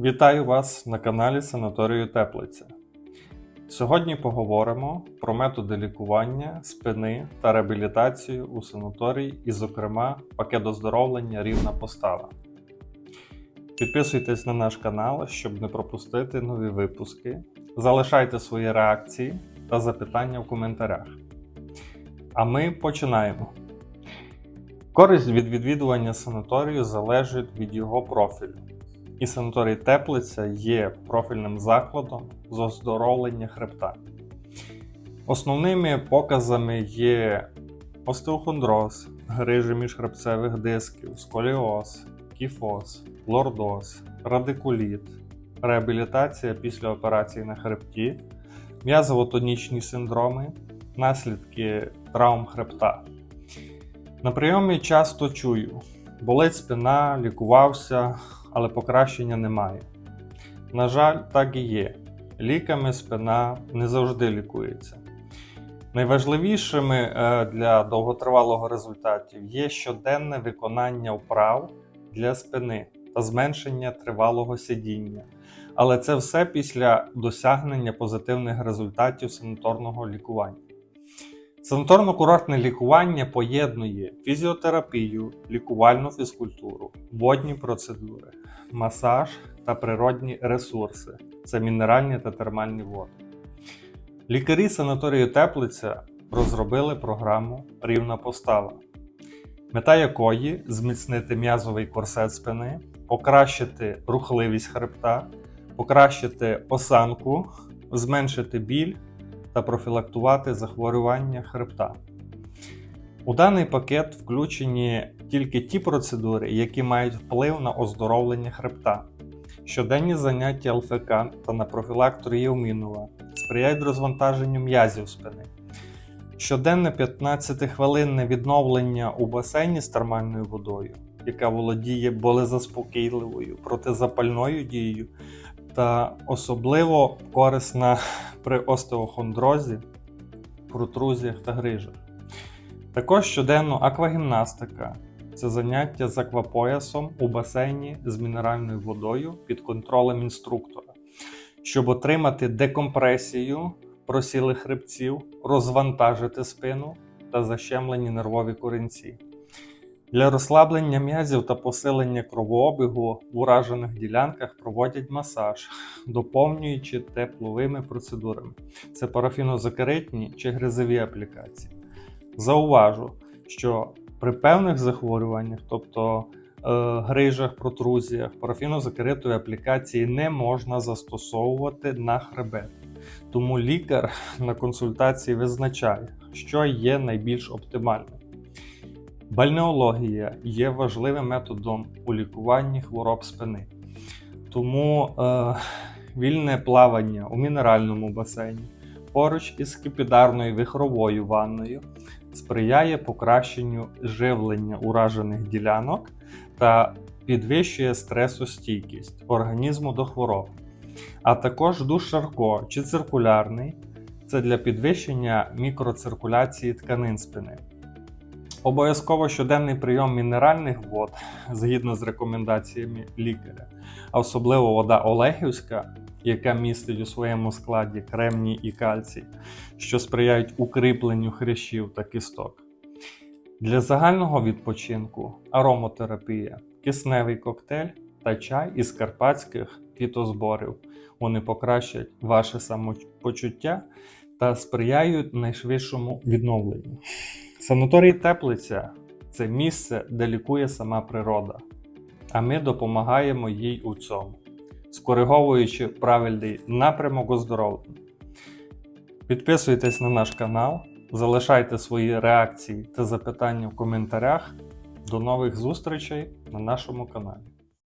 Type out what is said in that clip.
Вітаю вас на каналі Санаторію Теплиця. Сьогодні поговоримо про методи лікування спини та реабілітацію у санаторії і, зокрема, пакет оздоровлення рівна постава. Підписуйтесь на наш канал, щоб не пропустити нові випуски. Залишайте свої реакції та запитання в коментарях. А ми починаємо. Користь від відвідування санаторію залежить від його профілю. І санаторій Теплиця є профільним закладом з оздоровлення хребта. Основними показами є остеохондроз, грижі міжхребцевих дисків, сколіоз, кіфоз, лордоз, радикуліт, реабілітація після операції на хребті, м'язово-тонічні синдроми, наслідки травм хребта. На прийомі часто чую: болить спина, лікувався, але покращення немає. На жаль, так і є. Ліками спина не завжди лікується. Найважливішими е, для довготривалого результатів є щоденне виконання вправ для спини та зменшення тривалого сидіння. Але це все після досягнення позитивних результатів санаторного лікування. Санаторно-курортне лікування поєднує фізіотерапію, лікувальну фізкультуру, водні процедури, масаж та природні ресурси це мінеральні та термальні води. Лікарі санаторію Теплиця розробили програму Рівна постава, мета якої зміцнити м'язовий корсет спини, покращити рухливість хребта, покращити осанку, зменшити біль та профілактувати захворювання хребта. У даний пакет включені тільки ті процедури, які мають вплив на оздоровлення хребта. Щоденні заняття ЛФК та на профілакторі Євмінова сприяють розвантаженню м'язів спини. Щоденне 15-хвилинне відновлення у басейні з термальною водою, яка володіє болезаспокійливою, протизапальною дією та особливо корисна при остеохондрозі, протрузіях та грижах. Також щоденно аквагімнастика це заняття з аквапоясом у басейні з мінеральною водою під контролем інструктора, щоб отримати декомпресію просілих хребців, розвантажити спину та защемлені нервові корінці. Для розслаблення м'язів та посилення кровообігу в уражених ділянках проводять масаж, доповнюючи тепловими процедурами. Це парафінозакаритні чи гризові аплікації. Зауважу, що при певних захворюваннях, тобто е, грижах, протрузіях, парафінозакаритові аплікації не можна застосовувати на хребет. Тому лікар на консультації визначає, що є найбільш оптимальним. Бальнеологія є важливим методом у лікуванні хвороб спини. Тому е, вільне плавання у мінеральному басейні поруч із скипідарною вихровою ванною сприяє покращенню живлення уражених ділянок та підвищує стресостійкість організму до хвороб. А також душ Шарко чи циркулярний це для підвищення мікроциркуляції тканин спини. Обов'язково щоденний прийом мінеральних вод згідно з рекомендаціями лікаря, а особливо вода Олегівська, яка містить у своєму складі кремній і кальцій, що сприяють укріпленню хрящів та кісток. Для загального відпочинку аромотерапія, кисневий коктейль та чай із карпатських фітозборів. Вони покращать ваше самопочуття та сприяють найшвидшому відновленню. Санаторій Теплиця це місце, де лікує сама природа, а ми допомагаємо їй у цьому, скориговуючи правильний напрямок оздоровлення. Підписуйтесь на наш канал, залишайте свої реакції та запитання в коментарях. До нових зустрічей на нашому каналі.